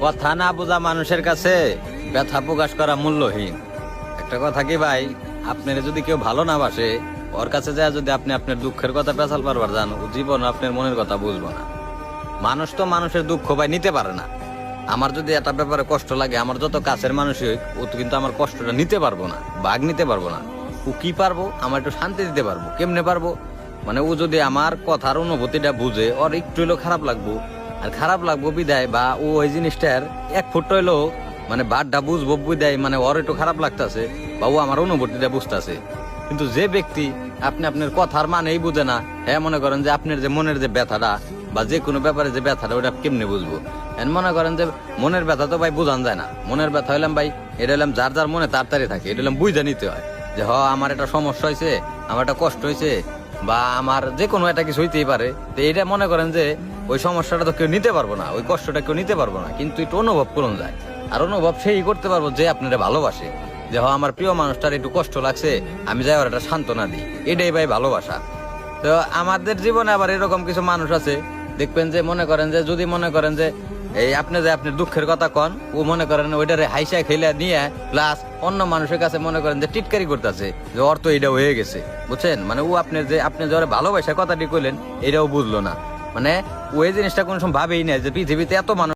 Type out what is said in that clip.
কথা না বোঝা মানুষের কাছে ব্যথা প্রকাশ করা মূল্যহীন। একটা কথা কি ভাই? আপনার যদি কেউ ভালো না বাসে, ওর কাছে যায় যদি আপনি আপনার দুঃখের কথা পেছাল পারবার যান, ও জীবন আপনার মনের কথা বুঝব না। মানুষ তো মানুষের দুঃখ ভাই নিতে পারে না। আমার যদি একটা ব্যাপারে কষ্ট লাগে, আমার যত কাছের মানুষই হোক, ও তো কিন্তু আমার কষ্টটা নিতে পারব না, বাঘ নিতে পারব না। ও কি পারব? আমার একটু শান্তি দিতে পারব। কেমনে পারব? মানে ও যদি আমার কথার অনুভূতিটা বুঝে, ওর একটু হলেও খারাপ লাগবো। আর খারাপ লাগবো বিদায়, বা ও ওই জিনিসটার এক ফুট হইলেও মানে বাদটা বুঝব বিদায় মানে ওর একটু খারাপ লাগতাছে, বা ও আমার অনুভূতিটা বুঝতাছে। কিন্তু যে ব্যক্তি আপনি আপনার কথার মানেই বুঝে না হ্যাঁ মনে করেন যে আপনার যে মনের যে ব্যথাটা, বা যে কোনো ব্যাপারে যে ব্যথাটা, ওটা কেমনে বুঝব? এখন মনে করেন যে মনের ব্যথা তো ভাই বোঝান যায় না। মনের ব্যথা হইলাম ভাই, এটা হলাম যার যার মনে তাড়াতাড়ি থাকে, এটা হলাম বুঝে নিতে হয়। যে হ, আমার একটা সমস্যা হয়েছে আমার একটা কষ্ট হয়েছে বা আমার যে কোনো একটা কিছু হইতেই পারে। তো এটা মনে করেন যে ওই সমস্যাটা তো কেউ নিতে পারব না, ওই কষ্টটা কেউ নিতে পারব না, কিন্তু একটু অনুভব করুন যায়। আর অনুভব সেই করতে পারব যে আপনারা ভালোবাসে। যে হ, আমার প্রিয় মানুষটার একটু কষ্ট লাগছে, আমি যাই ওর একটা সান্ত্বনা দিই। এটাই ভাই ভালোবাসা। তো আমাদের জীবনে আবার এরকম কিছু মানুষ আছে, দেখবেন যে মনে করেন যে, যদি মনে করেন যে, এই আপনি যে আপনি দুঃখের কথা কন, ও মনে করেন ওইটারে হাইসা খেলে নিয়ে প্লাস অন্য মানুষের কাছে মনে করেন যে টিটকারি করতেছে, যে অর্থ এটা হয়ে গেছে। বুঝছেন? মানে ও আপনি যে আপনি যে ভালোবাসা কথাটি কইলেন, এটাও বুঝলো না। মানে ওই জিনিসটা কোনো সময় ভাবেই না যে পৃথিবীতে এত মানুষ